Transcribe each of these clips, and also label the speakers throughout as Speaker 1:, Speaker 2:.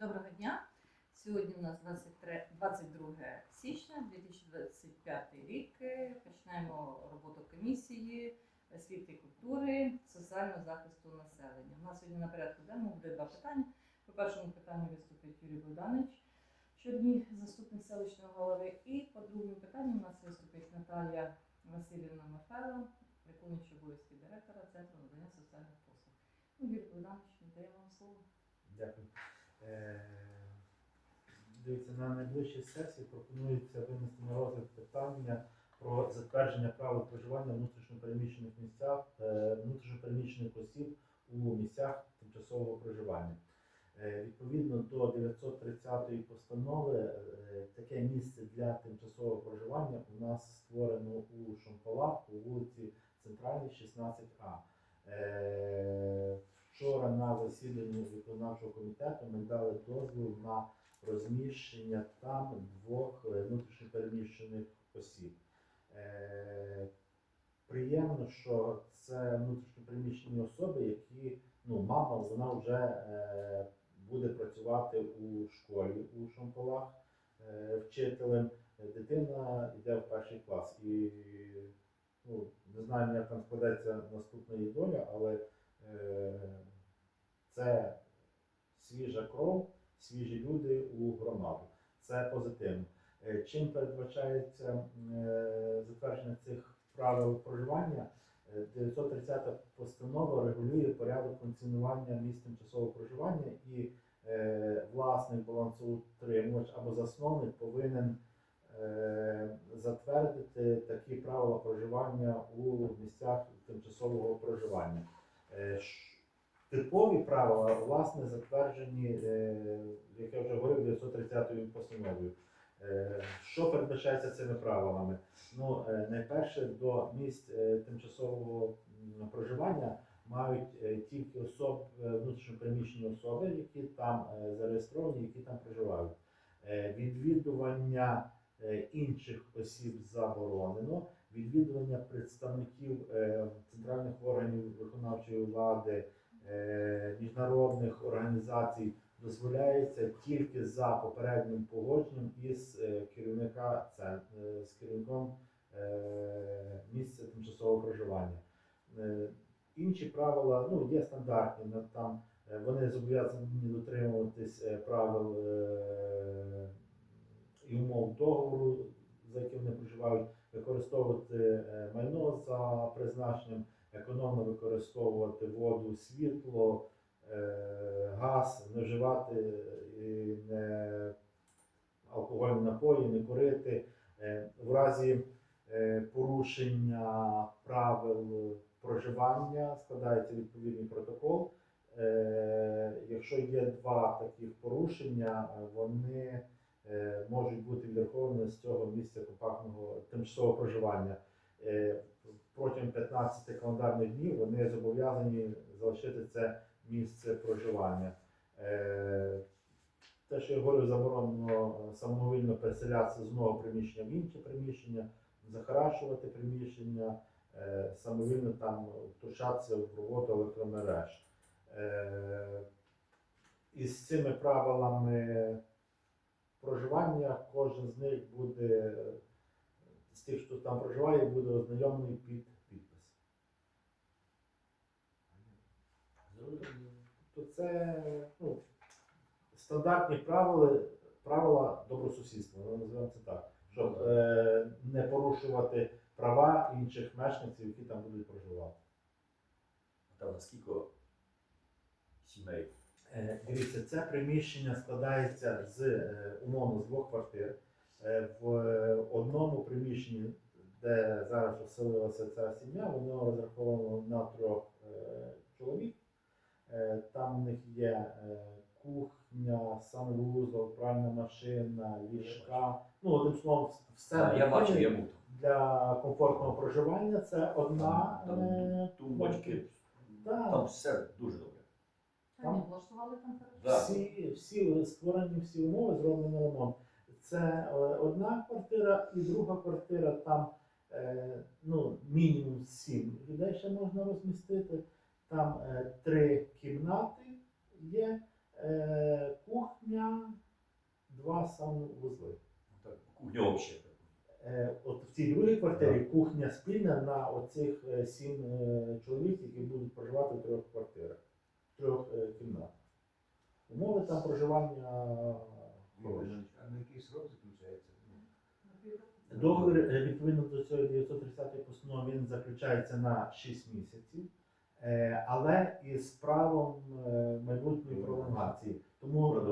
Speaker 1: Доброго дня. Сьогодні у нас 23, 22 січня 2025 рік. Починаємо роботу комісії освіти культури, соціального захисту населення. У нас сьогодні на порядку денному буде два питання. По першому питанню виступить Юрій Богданович, щодні заступник селищного голови. І по другому питанню у нас виступить Наталія Васильівна Мафела, виконуючий обов'язки директора Центру надання соціальних послуг. Ну, Юрій Богданович, надаємо вам слово.
Speaker 2: Дякую. Е, Дивіться, на найближчій сесії пропонується винести на розгляд питання про затвердження правил проживання внутрішньопереміщених місцях, е, внутрішньопереміщених осіб у місцях тимчасового проживання. Е, Відповідно до 930 постанови, таке місце для тимчасового проживання у нас створено у Шомполах по вулиці Центральній, 16А. Вчора на засіданні виконавчого комітету ми дали дозвіл на розміщення там двох е, внутрішньопереміщених осіб. Е, Приємно, що це внутрішньопереміщені особи, які ну, мама вона вже е, буде працювати у школі у Шомполах е, вчителем. Дитина йде в перший клас. І ну, не знаємо, як там складеться наступна її доля, але це свіжа кров, свіжі люди у громаду. Це позитивно. Е, Чим передбачається е, затвердження цих правил проживання? Е, 930 постанова регулює порядок функціонування місць тимчасового проживання і е, власник балансоутримувач або засновник повинен е, затвердити такі правила проживання у місцях тимчасового проживання. Типові правила, власне, затверджені, е, як я вже говорив, 930 постановою. Е, Що передбачається цими правилами? Ну, е, найперше, до місць тимчасового проживання мають тільки особ, е, внутрішньопереміщені особи, які там зареєстровані, які там проживають. Відвідування інших осіб заборонено. Відвідування представників центральних органів виконавчої влади, міжнародних організацій дозволяється тільки за попереднім погодженням із е, керівника е, з керівником е, місця тимчасового проживання. Е, Інші правила ну, є стандартні. Там е, вони зобов'язані дотримуватись е, правил е, і умов договору, за яким вони проживають, використовувати е, майно за призначенням, економно використовувати воду, світло, е, газ, не вживати не алкогольні напої, не курити. Е, В разі е, порушення правил проживання складається відповідний протокол. Якщо є два таких порушення, вони можуть бути відраховані з цього місця компактного тимчасового проживання. Протягом 15 календарних днів вони зобов'язані залишити це місце проживання. Е, Те, що я говорю, заборонено самовільно переселятися з одного приміщення в інше приміщення, захарашувати приміщення, е, самовільно там втручатися в роботу електромереж. Е, Із цими правилами проживання кожен з них буде, з тих, хто там проживає, буде ознайомлений під Тобто це ну, стандартні правила, правила добросусідства, ми називаємо це так, щоб е, не порушувати права інших мешканців, які там будуть проживати.
Speaker 3: Там наскільки сімей?
Speaker 2: Е, Дивіться, це приміщення складається з е, умовно з двох квартир. Е, В е, одному приміщенні, де зараз оселилася ця сім'я, воно розраховано на трьох е, чоловік. Е, Там в них є е, кухня, санвузол, пральна машина, ліжка. Ну, одним словом, все
Speaker 3: А, я
Speaker 2: необхідне
Speaker 3: я був
Speaker 2: для комфортного проживання. Це одна
Speaker 3: Там- там
Speaker 2: е.
Speaker 3: Тумбочки,
Speaker 2: да,
Speaker 3: там все дуже добре.
Speaker 1: Та ні, влаштували там.
Speaker 3: Да.
Speaker 2: всі, всі створені всі умови, зроблено ремонт. Це е, одна квартира і друга квартира, там е, ну, мінімум сім людей ще можна розмістити. Там е, три кімнати є, е, кухня. два санвузли.
Speaker 3: Кухня общая.
Speaker 2: Е, От в цій другій квартирі кухня спільна на оцих сім е, чоловік, які будуть проживати в трьох квартирах, в трьох е, кімнатах. Умови там проживання хороші.
Speaker 4: А на який срок заключається?
Speaker 2: Договір відповідно до цієї 930 постанови він заключається на 6 місяців, але із правом е, майбутньої пролонгації. Тому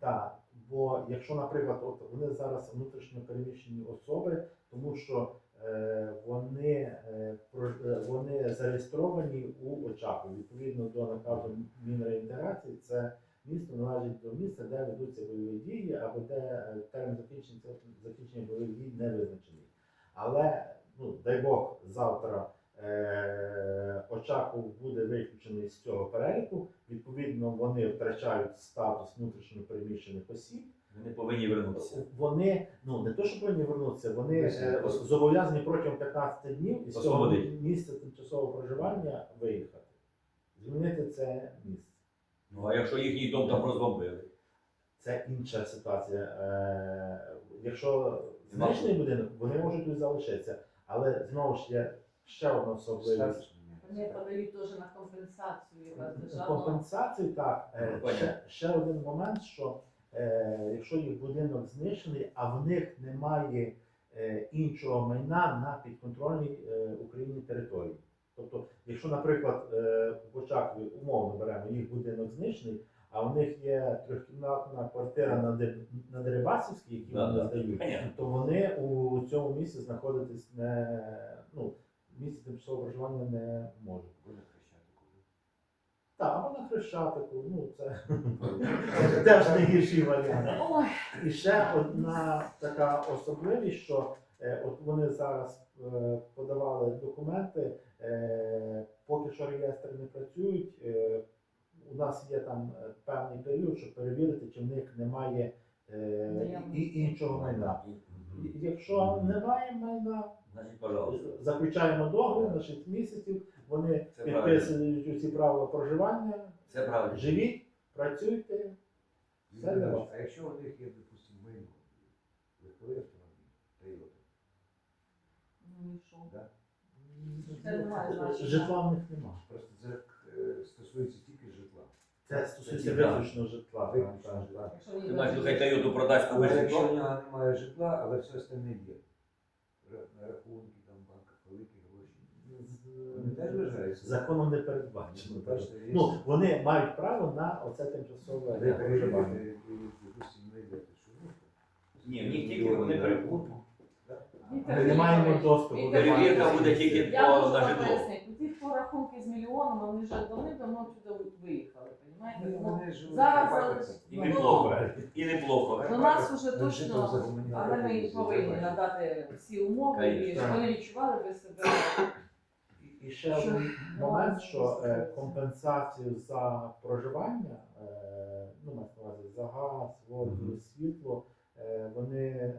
Speaker 2: так, бо якщо, наприклад, от вони зараз внутрішньо переміщені особи, тому що е, вони, е, е, вони зареєстровані у Очакові. Відповідно до наказу Мінреінтеграції, це місто належить до місця, де ведуться бойові дії, або де е, термін закінчення, закінчення бойових дій не визначений. Але, ну, дай Бог, завтра е, Очаков буде виключений з цього переліку. Відповідно, вони втрачають статус внутрішньо переміщених осіб.
Speaker 3: Вони повинні вернутися.
Speaker 2: Вони ну не то, що повинні вернутися, вони е, зобов'язані протягом 15 днів із цього
Speaker 3: Освободити.
Speaker 2: місця тимчасового проживання виїхати, змінити це місце.
Speaker 3: Ну а якщо їхній дом там розбомбили?
Speaker 2: Це інша ситуація. Е, якщо
Speaker 3: Нема
Speaker 2: знищений будинок, вони можуть тут залишитися. Але знову ж є ще одна особливість.
Speaker 1: Вони подають теж на компенсацію.
Speaker 2: Компенсацію так. Е,
Speaker 3: Ну,
Speaker 2: ще, ще один момент, що е, якщо їх будинок знищений, а в них немає е, іншого майна на підконтрольній е, Україні території. Тобто, якщо, наприклад, е, в Очакові умовно беремо їх будинок знищений, а в них є трьохкімнатна квартира на, Де- на Дерибасівській, які
Speaker 3: Да,
Speaker 2: вони
Speaker 3: да.
Speaker 2: здають, то вони у цьому місці знаходитись не ну, в місці тимчасового проживання не
Speaker 4: Хрещатику.
Speaker 2: Так, або на Хрещатику, ну це теж не гірший варіант. І ще одна така особливість, що е, от вони зараз е, подавали документи, е, поки що реєстри не працюють. Е, у нас є там е, певний період, щоб перевірити, чи в них немає е, і, і іншого майна. Якщо немає майна,
Speaker 3: Значить, пожалуйста.
Speaker 2: заключаємо договір на 6 місяців, вони
Speaker 3: Це
Speaker 2: підписують усі правила проживання,
Speaker 3: Це правильно.
Speaker 2: живіть, працюйте. Все для вас.
Speaker 4: А якщо у них є, допустимо, майно, легковий автомобіль, Toyota,
Speaker 1: ну і що?
Speaker 4: да?
Speaker 1: Це немає значення.
Speaker 2: Житла в них немає.
Speaker 4: просто це е, стосується тільки житла.
Speaker 2: Це стосується
Speaker 3: тільки,
Speaker 2: виключно житла.
Speaker 4: Виключно
Speaker 2: так,
Speaker 4: житла.
Speaker 1: Якщо
Speaker 3: Ти маєш хай Тойоту продасть
Speaker 4: Але якщо в нього немає житла, але все остальне є. На рахунки, там, в банках великі гроші. Вони теж вважаються?
Speaker 2: Законом не передбачено.
Speaker 4: Ну,
Speaker 2: Ну, вони мають право на оце тимчасове проживання.
Speaker 4: що
Speaker 3: Ні, в них тільки вони перепутали.
Speaker 2: Ми не маємо доступу
Speaker 3: Перевірка буде тільки
Speaker 1: Я можу
Speaker 3: на житло.
Speaker 1: пояснити, у тих по рахунки з мільйоном, вони вже давним-давно туди виїхали, розумієте?
Speaker 4: Ну, вони живуть
Speaker 1: зараз залиш-
Speaker 3: І
Speaker 1: Ну,
Speaker 3: неплохо. І неплохо.
Speaker 1: До нас уже точно, але ми їм повинні надати всі умови, і щоб вони відчували би себе.
Speaker 2: І- І ще
Speaker 1: Що?
Speaker 2: один момент, що е, компенсацію за проживання, е, ну, мається на увазі за газ, воду,
Speaker 3: Мгм.
Speaker 2: світло, е, вони, е,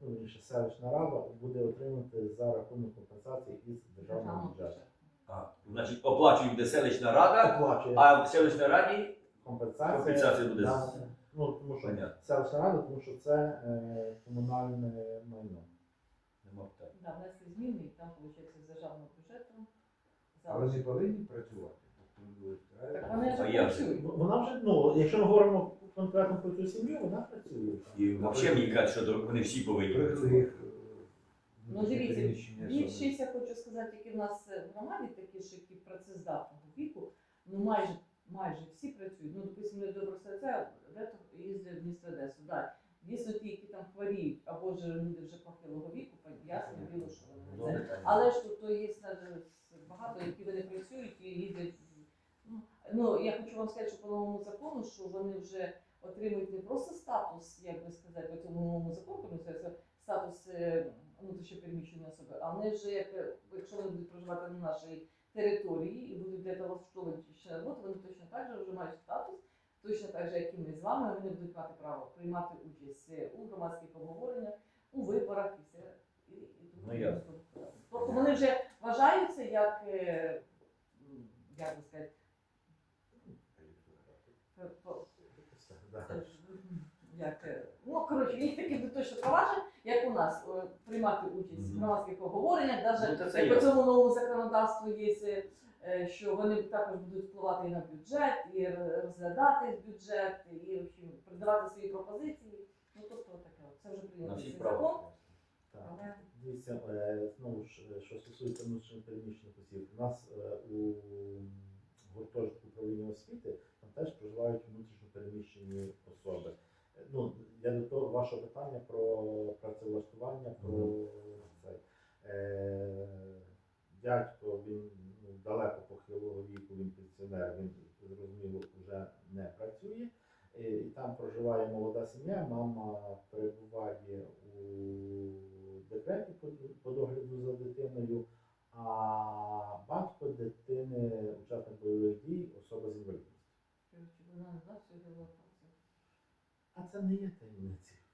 Speaker 2: ну, вірніше, селищна рада буде отримати за рахунок компенсації із державного
Speaker 1: державного
Speaker 2: бюджету.
Speaker 1: бюджету.
Speaker 3: А, значить, оплачує буде селищна рада,
Speaker 2: Оплачує
Speaker 3: а в селищній раді
Speaker 2: компенсація.
Speaker 3: компенсація буде
Speaker 2: да, ну, тому що
Speaker 3: Понятно.
Speaker 2: селищна рада, тому що це е, комунальне майно.
Speaker 3: Нема питань.
Speaker 1: Да, внесли зміни, і там, виходить, з державного бюджету.
Speaker 4: А вони повинні працювати. Тобто,
Speaker 1: Так вони
Speaker 3: А
Speaker 1: вже
Speaker 3: як же?
Speaker 1: працюють.
Speaker 2: Вона вже, ну, якщо ми говоримо конкретно про цю сім'ю, вона працює.
Speaker 3: І взагалі мені кажуть, що вони всі повинні працювати.
Speaker 1: Ну дивіться, більшість, я хочу сказати, які в нас в громаді такі ж, які працездатного віку, ну майже майже всі працюють. Ну, допустимо, не добре серця, дехто їздить в місто Одесу. Да. Дійсно, ті, які там хворіють, або ж люди вже похилого віку, ясно діло, що
Speaker 3: Ну,
Speaker 1: вони це. Але ж тут то є е, багато, які вони працюють і їздять. Ну, Ну, я хочу вам сказати, що по новому закону, що вони вже отримують не просто статус, як би сказати, по цьому новому закону, статус внутрішньопереміщеної особи, а вони вже, як, е, якщо вони будуть проживати на нашій території і будуть для того влаштовані ще на роботу, вони точно так же вже мають статус, точно так же, як і ми з вами, вони будуть мати право приймати участь е, у громадських обговореннях, у виборах і все. І, і тому
Speaker 3: Ну.
Speaker 1: Тобто вони вже вважаються як, е, як би сказати, як, ну, коротше, їх такі точно проваджень, як у нас, е, приймати участь в громадських обговореннях, навіть
Speaker 3: Ну,
Speaker 1: по цьому новому законодавству є, е, що вони також будуть впливати і на бюджет, і розглядати бюджет, і в общем, придавати свої пропозиції. Ну тобто таке, це вже
Speaker 3: На
Speaker 1: прийнятий закон.
Speaker 2: Так. Дивіться, е, знову ж, що стосується внутрішньо переміщених осіб, у нас у гуртожитку управління освіти там теж проживають внутрішньо переміщені особи. Ну, я до того вашого питання про працевлаштування, про цей. Е, дядько, він ну, далеко похилого віку, він пенсіонер, він зрозуміло вже не працює. І там проживає молода сім'я, мама перебуває у декреті по, по догляду за дитиною, а батько дитини, учасник бойових дій, особа з інвалідністю. А це не є таємницею.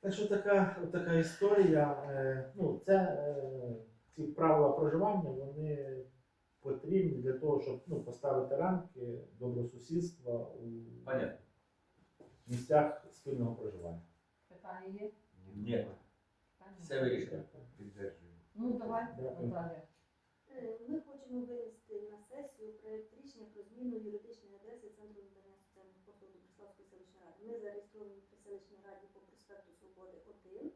Speaker 2: Так що така, така історія. Е, ну, це, е, ці правила проживання вони потрібні для того, щоб ну, поставити рамки добросусідства у
Speaker 3: Понятно.
Speaker 2: місцях спільного проживання.
Speaker 1: Питання є?
Speaker 3: Ні. Все вирішено.
Speaker 4: Підтверджую.
Speaker 1: Ну давай,
Speaker 2: Дякую.
Speaker 5: Е, Ми хочемо винести на сесію проект рішення про зміну юридичної адреси Центру надання соціальних послуг Доброславської селищної ради. Ми зареєстровані при селищній раді по проспекту Свободи 1,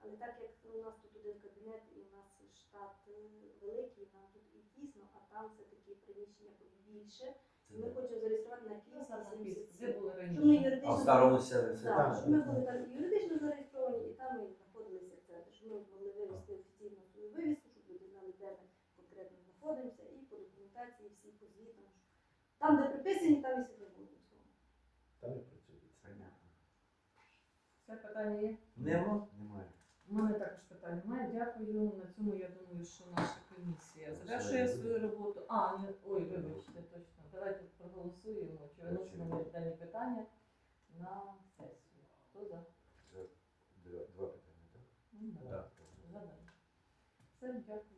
Speaker 5: але так як у нас тут один кабінет і у нас штат е, великий, нам тут і тісно, а там все-таки приміщення більше.
Speaker 3: Це
Speaker 5: Ми хочемо зареєструвати на Київській
Speaker 1: Де
Speaker 5: 77.
Speaker 1: були
Speaker 5: ми
Speaker 1: раніше?
Speaker 3: А в
Speaker 5: юридично
Speaker 3: старому селі
Speaker 5: Так,
Speaker 2: Так.
Speaker 5: щоб ми були там юридично зареєстровані, Там, де приписані, там і сюди будуть.
Speaker 2: Там і
Speaker 4: працює.
Speaker 1: Все питання є?
Speaker 3: Нема?
Speaker 4: Немає.
Speaker 1: У мене також питання немає. Дякую. На цьому я думаю, що наша комісія завершує свою роботу. А, ні, ой, вибачте, точно. Давайте проголосуємо. Чи виносимо дані питання на сесію? Хто за? Два питання, так? Ну, так. Все, дякую.